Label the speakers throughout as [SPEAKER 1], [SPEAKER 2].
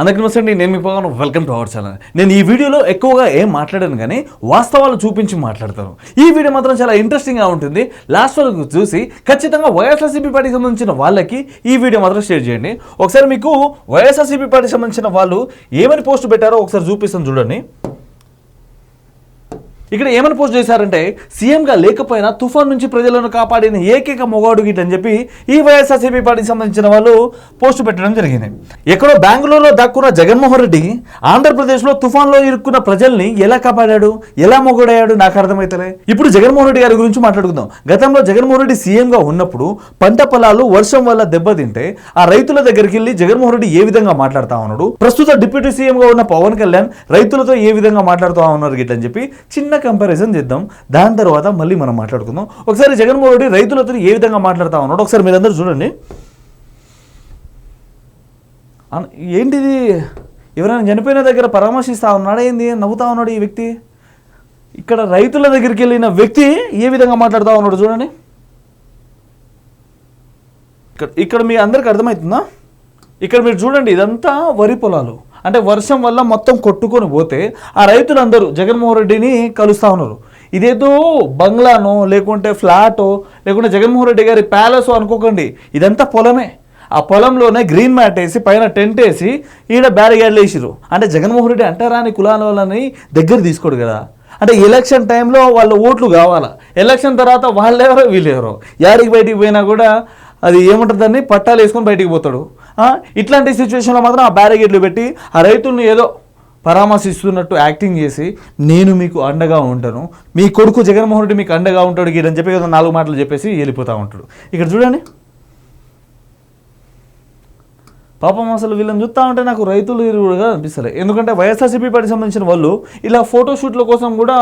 [SPEAKER 1] అందరికీ నమస్తే అండి. నేను మీ Pavan. Welcome to our channel నేను ఈ వీడియోలో ఎక్కువగా ఏం మాట్లాడాను కానీ వాస్తవాలు చూపించి మాట్లాడతాను. ఈ వీడియో మాత్రం చాలా ఇంట్రెస్టింగ్గా ఉంటుంది. లాస్ట్ వరకు చూసి ఖచ్చితంగా వైఎస్ఆర్సీపీ పార్టీకి సంబంధించిన వాళ్ళకి ఈ వీడియో మాత్రం షేర్ చేయండి. ఒకసారి మీకు వైఎస్ఆర్సీపీ పార్టీకి సంబంధించిన వాళ్ళు ఏమని పోస్ట్ పెట్టారో ఒకసారి చూపిస్తాను చూడండి. ఇక్కడ ఏమని పోస్ట్ చేశారంటే సీఎంగా లేకపోయినా తుఫాన్ నుంచి ప్రజలను కాపాడిన ఏకైక మొగాడు గిట్ అని చెప్పి ఈ వైఎస్ఆర్సీపీ పార్టీకి సంబంధించిన వాళ్ళు పోస్ట్ పెట్టడం జరిగింది. ఎక్కడో బెంగళూరులో దాక్కున్న జగన్మోహన్ రెడ్డి ఆంధ్రప్రదేశ్లో తుఫాన్లో ఇరుక్కున్న ప్రజల్ని ఎలా కాపాడాడు ఎలా మొగుడయ్యాడు నాకు అర్థమైతలే. ఇప్పుడు జగన్మోహన్ రెడ్డి గారి గురించి మాట్లాడుకుందాం. గతంలో జగన్మోహన్ రెడ్డి సీఎంగా ఉన్నప్పుడు పంట పొలాలు వర్షం వల్ల దెబ్బతింటే ఆ రైతుల దగ్గరికి వెళ్ళి జగన్మోహన్ రెడ్డి ఏ విధంగా మాట్లాడుతా ఉన్నాడు? ప్రస్తుత డిప్యూటీ సీఎంగా ఉన్న పవన్ కళ్యాణ్ రైతులతో ఏ విధంగా మాట్లాడుతూ ఉన్నారు గిట్లని చెప్పి చిన్న కంపారిజన్ చేద్దాం. దాని తర్వాత మళ్ళీ మనం మాట్లాడుకుందాం. ఒకసారి జగన్మోహన్ రెడ్డి రైతులతో ఏ విధంగా మాట్లాడుతూ ఉన్నాడు? ఒకసారి మీరందరూ చూడండి. ఏంటిది? ఎవరైనా చనిపోయిన దగ్గర పరామర్శిస్తా ఉన్నాడా ఏంది? నవ్వుతా ఉన్నాడు ఈ వ్యక్తి? ఇక్కడ రైతుల దగ్గరికి వెళ్ళిన వ్యక్తి ఏ విధంగా మాట్లాడుతూ ఉన్నాడు చూడండి. ఇక్కడ ఇక్కడ మీ అందరికి అర్థమవుతుందా? ఇక్కడ మీరు చూడండి ఇదంతా వరి పొలాలు. అంటే వర్షం వల్ల మొత్తం కొట్టుకొని పోతే ఆ రైతులందరూ జగన్మోహన్ రెడ్డిని కలుస్తూ ఉన్నారు. ఇదేదో బంగ్లానో లేకుంటే ఫ్లాటో లేకుంటే జగన్మోహన్ రెడ్డి గారి ప్యాలెస్ అనుకోకండి. ఇదంతా పొలమే. ఆ పొలంలోనే గ్రీన్ మ్యాట్ వేసి పైన టెంట్ వేసి ఈడ బ్యారిగేడ్లు వేసిరు అంటే జగన్మోహన్ రెడ్డి అంటారాని కులాల వాళ్ళని దగ్గర తీసుకోడు కదా. అంటే ఎలక్షన్ టైంలో వాళ్ళ ఓట్లు కావాలా? ఎలక్షన్ తర్వాత వాళ్ళెవరో వీళ్ళెవరో? యాడికి బయటికి పోయినా కూడా అది ఏముంటుందని పట్టాలు వేసుకొని బయటికి పోతాడు. ఇట్లాంటి సిచ్యువేషన్లో మాత్రం ఆ బ్యారిగేట్లు పెట్టి ఆ రైతుల్ని ఏదో పరామర్శిస్తున్నట్టు యాక్టింగ్ చేసి నేను మీకు అండగా ఉంటాను. మీ కొడుకు జగన్మోహన్ రెడ్డి మీకు అండగా ఉంటాడు గీడని చెప్పి కదా నాలుగు మాటలు చెప్పేసి వెళ్ళిపోతూ ఉంటాడు. ఇక్కడ చూడండి. పాపం అసలు వీళ్ళని చూస్తూ ఉంటే నాకు రైతులు కూడా అనిపిస్తారు ఎందుకంటే వైఎస్ఆర్సీపీ పార్టీ సంబంధించిన వాళ్ళు ఇలా ఫోటోషూట్ల కోసం కూడా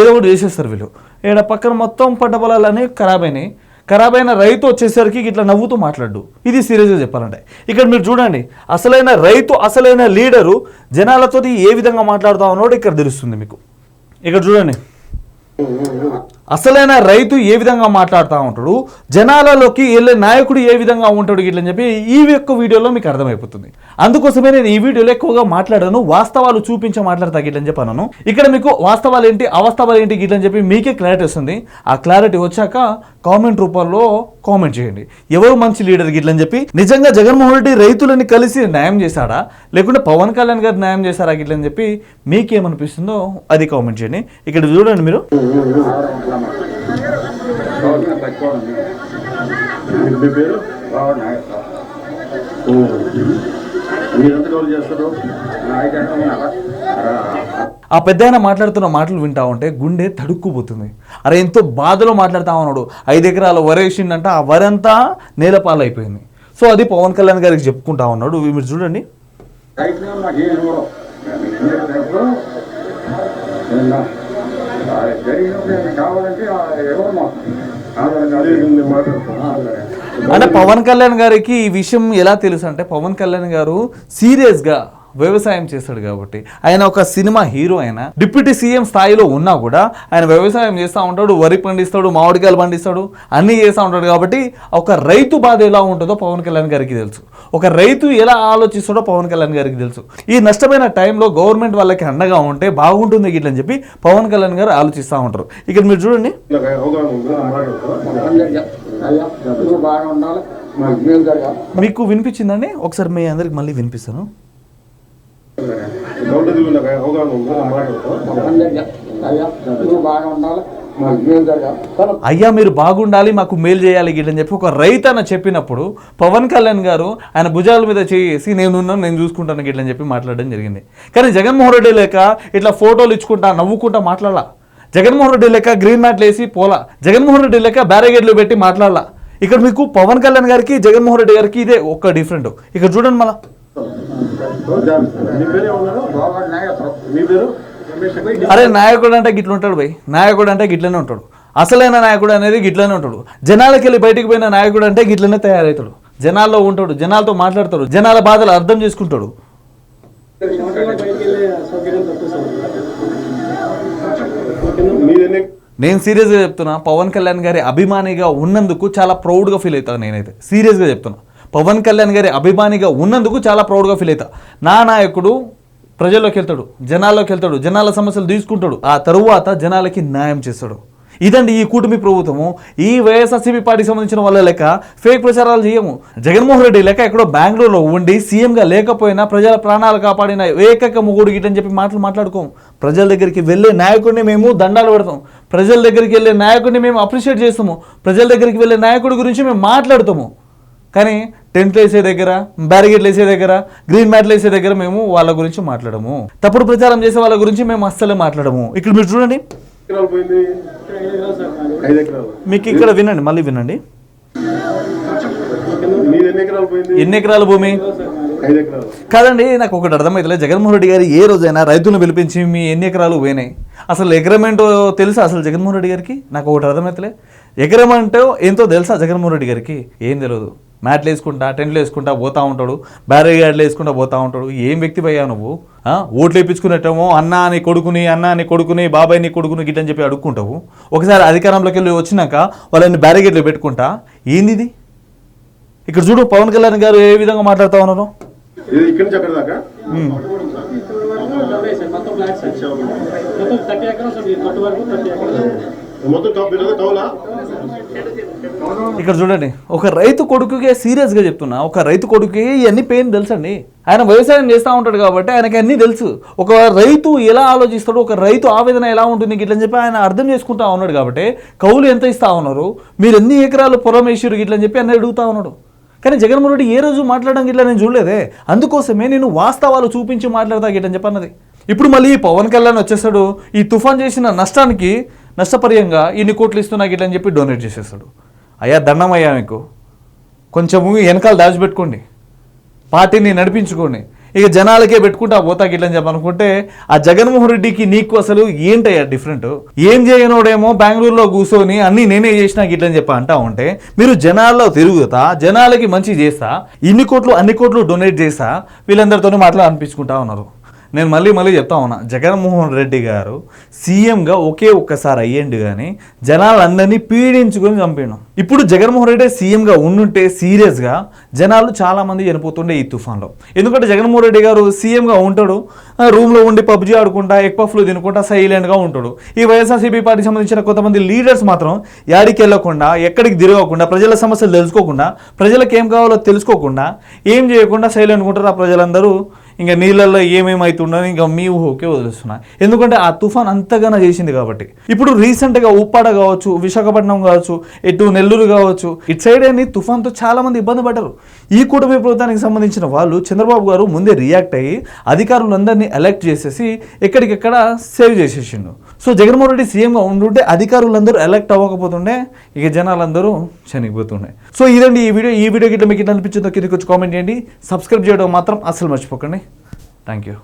[SPEAKER 1] ఏదో ఒకటి చేసేస్తారు వీళ్ళు. ఇక్కడ పక్కన మొత్తం పంట పొలాలన్నీ ఖరాబ్ అయినాయి. ఖరాబ్ అయిన రైతు వచ్చేసరికి ఇట్లా నవ్వుతూ మాట్లాడు. ఇది సీరియస్గా చెప్పాలంటే. ఇక్కడ మీరు చూడండి అసలైన రైతు అసలైన లీడరు జనాలతో ఏ విధంగా మాట్లాడుతా ఉన్నాడో ఇక్కడ తెలుస్తుంది మీకు. ఇక్కడ చూడండి. అసలైన రైతు ఏ విధంగా మాట్లాడుతూ ఉంటాడు? జనాలలోకి వెళ్ళే నాయకుడు ఏ విధంగా ఉంటాడు ఇట్లని చెప్పి ఈ యొక్క వీడియోలో మీకు అర్థమైపోతుంది. అందుకోసమే నేను ఈ వీడియోలో ఎక్కువగా మాట్లాడాను వాస్తవాలు చూపించి మాట్లాడతా గిట్లని చెప్పి ఇక్కడ మీకు వాస్తవాలు ఏంటి అవాస్తవాలు ఏంటి గిట్లని చెప్పి మీకే క్లారిటీ వస్తుంది. ఆ క్లారిటీ వచ్చాక కామెంట్ రూపంలో కామెంట్ చేయండి. ఎవరు మంచి లీడర్ గిట్లని చెప్పి నిజంగా జగన్మోహన్ రెడ్డి రైతులని కలిసి న్యాయం చేశాడా? లేకుంటే పవన్ కళ్యాణ్ గారు న్యాయం చేశారా గిట్లని చెప్పి మీకేమనిపిస్తుందో అది కామెంట్ చేయండి. ఇక్కడ చూడండి మీరు.
[SPEAKER 2] మీ పేరు? మీరెంత రోజులు చేస్తారు?
[SPEAKER 1] ఆ పెద్ద ఆయన మాట్లాడుతున్న మాటలు వింటా ఉంటే గుండె తడుక్కుపోతుంది. అరే ఎంతో బాధలో మాట్లాడుతా ఉన్నాడు. ఐదు ఎకరాల వరేసిండంట ఆ వరంతా నేలపాలైపోయింది. సో అది పవన్ కళ్యాణ్ గారికి చెప్పుకుంటా ఉన్నాడు. మీరు చూడండి.
[SPEAKER 2] రైతులు నాకు ఏం
[SPEAKER 1] అంటే పవన్ కళ్యాణ్ గారికి ఈ విషయం ఎలా తెలుసు అంటే పవన్ కళ్యాణ్ గారు సీరియస్గా వ్యవసాయం చేస్తాడు కాబట్టి. ఆయన ఒక సినిమా హీరో అయినా డిప్యూటీ సీఎం స్థాయిలో ఉన్నా కూడా ఆయన వ్యవసాయం చేస్తూ ఉంటాడు వరి పండిస్తాడు మామిడికాయలు పండిస్తాడు అన్నీ చేస్తూ ఉంటాడు కాబట్టి ఒక రైతు బాధ ఎలా ఉంటుందో పవన్ కళ్యాణ్ గారికి తెలుసు. ఒక రైతు ఎలా ఆలోచిస్తాడో పవన్ కళ్యాణ్ గారికి తెలుసు. ఈ నష్టమైన టైంలో గవర్నమెంట్ వాళ్ళకి అండగా ఉంటే బాగుంటుంది ఇట్లని చెప్పి పవన్ కళ్యాణ్ గారు ఆలోచిస్తూ ఉంటారు. ఇక్కడ మీరు చూడండి.
[SPEAKER 2] మీకు
[SPEAKER 1] వినిపించిందండి? ఒకసారి మీ అందరికి మళ్ళీ వినిపిస్తాను. అయ్యా మీరు బాగుండాలి మాకు మేలు చేయాలి గిట్లని చెప్పి ఒక రైతు అని చెప్పినప్పుడు పవన్ కళ్యాణ్ గారు ఆయన భుజాల మీద చేసి నేను ఉన్నాను నేను చూసుకుంటాను గిట్లని చెప్పి మాట్లాడడం జరిగింది. కానీ జగన్మోహన్ రెడ్డి లేక ఇట్లా ఫోటోలు ఇచ్చుకుంటా నవ్వుకుంటా మాట్లాడాల. జగన్మోహన్ రెడ్డి లేక గ్రీన్ మ్యాట్లు వేసి పోలా. జగన్మోహన్ రెడ్డి లేక బ్యారిగేడ్లు పెట్టి మాట్లాడాల. ఇక్కడ మీకు పవన్ కళ్యాణ్ గారికి జగన్మోహన్ రెడ్డి గారికి ఇదే ఒక్క డిఫరెంట్. ఇక్కడ చూడండి మళ్ళా. అరే నాయకుడు అంటే గిట్ల ఉంటాడు భయ్ నాయకుడు అంటే గిట్లనే ఉంటాడు. అసలైన నాయకుడు అనేది గిట్లనే ఉంటాడు. జనాలకి వెళ్ళి బయటికి పోయిన నాయకుడు అంటే గిట్లనే తయారవుతాడు జనాల్లో ఉంటాడు జనాలతో మాట్లాడతాడు జనాల బాధలు అర్థం చేసుకుంటాడు. నేను సీరియస్గా చెప్తున్నా పవన్ కళ్యాణ్ గారి అభిమానిగా ఉన్నందుకు చాలా ప్రౌడ్గా ఫీల్ అవుతాను నేనైతే. సీరియస్గా చెప్తున్నా. పవన్ కళ్యాణ్ గారి అభిమానిగా ఉన్నందుకు చాలా ప్రౌడ్గా ఫీల్ అవుతా. నా నాయకుడు ప్రజల్లోకి వెళ్తాడు జనాల్లోకి వెళ్తాడు జనాల సమస్యలు తీసుకుంటాడు. ఆ తరువాత జనాలకి న్యాయం చేస్తాడు. ఇదండి ఈ కూటమి ప్రభుత్వము. ఈ వైఎస్ఆర్సీపీ పార్టీకి సంబంధించిన వాళ్ళ లెక్క ఫేక్ ప్రచారాలు చేయము. జగన్మోహన్ రెడ్డి లెక్క ఎక్కడో బెంగళూరులో ఉండి సీఎంగా లేకపోయినా ప్రజల ప్రాణాలు కాపాడిన ఏకైక ముగుడు గిట్టని చెప్పి మాటలు మాట్లాడుకోము. ప్రజల దగ్గరికి వెళ్ళే నాయకుడిని మేము దండాలు పెడతాం ప్రజల దగ్గరికి వెళ్ళే నాయకుడిని మేము అప్రిషియేట్ చేస్తాము. ప్రజల దగ్గరికి వెళ్ళే నాయకుడి గురించి మేము మాట్లాడుతాము. కానీ టెంట్లు వేసే దగ్గర బ్యారిగేట్లు వేసే దగ్గర గ్రీన్ మ్యాట్లు వేసే దగ్గర మేము వాళ్ళ గురించి మాట్లాడము. తప్పుడు ప్రచారం చేసే వాళ్ళ గురించి మేము అస్సలే మాట్లాడము. ఇక్కడ మీరు చూడండి. మీకు ఇక్కడ వినండి మళ్ళీ వినండి.
[SPEAKER 2] ఎన్ని ఎకరాలు
[SPEAKER 1] ఎకరాల భూమి? కాదండి నాకు ఒకటి అర్థమైతలే. జగన్మోహన్ రెడ్డి గారు ఏ రోజైనా రైతులను పిలిపించి మీ ఎన్ని ఎకరాలు పోయినాయి? అసలు ఎగరమేంటో తెలుసా అసలు జగన్మోహన్ రెడ్డి గారికి? నాకు ఒకటి అర్థమైతలే. ఎకరం అంటే ఏంటో తెలుసా జగన్మోహన్ రెడ్డి గారికి? ఏం తెలియదు మ్యాట్లు వేసుకుంటా టెంట్లు వేసుకుంటా పోతా ఉంటాడు బ్యారిగాడ్లు వేసుకుంటా పోతా ఉంటాడు. ఏం వ్యక్తి పోయా నువ్వు? ఆ? ఓట్లు వేయించుకునేటేమో అన్న అని కొడుకుని అన్న అని కొడుకుని బాబాయ్ని కొడుకుని గిట్టని చెప్పి అడుక్కుంటావు. ఒకసారి అధికారంలోకి వెళ్ళి వచ్చినాక వాళ్ళని బ్యారిగేట్లు పెట్టుకుంటా. ఏంది ఇది ఇక్కడ చూడు పవన్ కళ్యాణ్ గారు ఏ విధంగా మాట్లాడుతా ఉన్నారు.
[SPEAKER 3] మొత్తం
[SPEAKER 1] ఇక్కడ చూడండి ఒక రైతు కొడుకుకే సీరియస్గా చెప్తున్నా. ఒక రైతు కొడుకుకి ఇవన్నీ పెయిన్ తెలుసండి. ఆయన వ్యవసాయం చేస్తూ ఉంటాడు కాబట్టి ఆయనకి అన్నీ తెలుసు. ఒక రైతు ఎలా ఆలోచిస్తాడు ఒక రైతు ఆవేదన ఎలా ఉంటుంది గిట్లని చెప్పి ఆయన అర్థం చేసుకుంటా ఉన్నాడు కాబట్టి కౌలు ఎంత ఇస్తా ఉన్నారు? మీరు ఎన్ని ఎకరాలు పొలం వేసారు గిట్లని చెప్పి అన్నీ అడుగుతా ఉన్నాడు. కానీ జగన్మోహన్ రెడ్డి ఏ రోజు మాట్లాడడం ఇట్లా నేను చూడలేదే. అందుకోసమే నేను వాస్తవాలు చూపించి మాట్లాడతా గిట్లని చెప్పన్నది ఇప్పుడు మళ్ళీ ఈ పవన్ కళ్యాణ్ వచ్చేసాడు ఈ తుఫాన్ చేసిన నష్టానికి నష్టపర్యంగా ఇన్ని కోట్లు ఇస్తున్నా గిట్లని చెప్పి డొనేట్ చేసేస్తాడు అయ్యా దండం అయ్యా మీకు కొంచెము వెనకాల దాచిపెట్టుకోండి. పార్టీని నడిపించుకోండి. ఇక జనాలకే పెట్టుకుంటా పోతా గిట్లని చెప్పనుకుంటే ఆ జగన్మోహన్ రెడ్డికి నీకు అసలు ఏంటయ్యా డిఫరెంట్ ఏం చేయనోడేమో బెంగళూరులో కూర్చొని అన్నీ నేనే చేసినా గిట్లని చెప్పి అంటా ఉంటే మీరు జనాల్లో తిరుగుతా జనాలకి మంచి చేస్తా ఇన్ని కోట్లు అన్ని కోట్లు డొనేట్ చేస్తా వీళ్ళందరితోనే మాట్లాడాలనిపించుకుంటా అనిపించుకుంటా ఉన్నారు. నేను మళ్ళీ మళ్ళీ చెప్తా ఉన్నా. జగన్మోహన్ రెడ్డి గారు సీఎంగా ఒకే ఒక్కసారి అయ్యండి కానీ జనాలందరినీ పీడించుకొని చంపినాం ఇప్పుడు జగన్మోహన్ రెడ్డి సీఎంగా ఉండుంటే సీరియస్గా జనాలు చాలామంది చనిపోతుండే ఈ తుఫాన్లో. ఎందుకంటే జగన్మోహన్ రెడ్డి గారు సీఎంగా ఉంటాడు రూమ్లో ఉండి పబ్జీ ఆడుకుంటా ఎగ్ పఫ్లు తినుకుంటా సైలెంట్గా ఉంటాడు. ఈ వైఎస్ఆర్సీపీ పార్టీకి సంబంధించిన కొంతమంది లీడర్స్ మాత్రం యాడికి వెళ్ళకుండా ఎక్కడికి తిరగకుండా ప్రజల సమస్యలు తెలుసుకోకుండా ప్రజలకు ఏం కావాలో తెలుసుకోకుండా ఏం చేయకుండా సైలెంట్ ఉంటారు ఆ ప్రజలందరూ. ఇంకా నీళ్ళల్లో ఏమేమి అవుతుండో ఇంకా మీ ఊహకే వదిలేస్తున్నా. ఎందుకంటే ఆ తుఫాన్ అంతగానో చేసింది కాబట్టి. ఇప్పుడు రీసెంట్గా ఉప్పాడ కావచ్చు విశాఖపట్నం కావచ్చు ఎటు నెల్లూరు కావచ్చు ఇటు సైడ్ అని తుఫాన్తో చాలా మంది ఇబ్బంది పడ్డారు. ఈ కూటమి ప్రభుత్వానికి సంబంధించిన వాళ్ళు చంద్రబాబు గారు ముందే రియాక్ట్ అయ్యి అధికారులందరినీ ఎలెక్ట్ చేసేసి ఎక్కడికెక్కడ సేవ్ చేసేసిండు. సో జగన్మోహన్ రెడ్డి సీఎంగా ఉండుంటే అధికారులందరూ ఎలెక్ట్ అవ్వకపోతుండే ఇక జనాలందరూ చనిపోతుండే. సో ఇదండి ఈ వీడియో. ఈ వీడియో గిట్ల మీకు ఇట్లా అనిపించిందో కిందకి వచ్చి కామెంట్ చేయండి. సబ్స్క్రైబ్ చేయడం మాత్రం అసలు మర్చిపోకండి. Thank you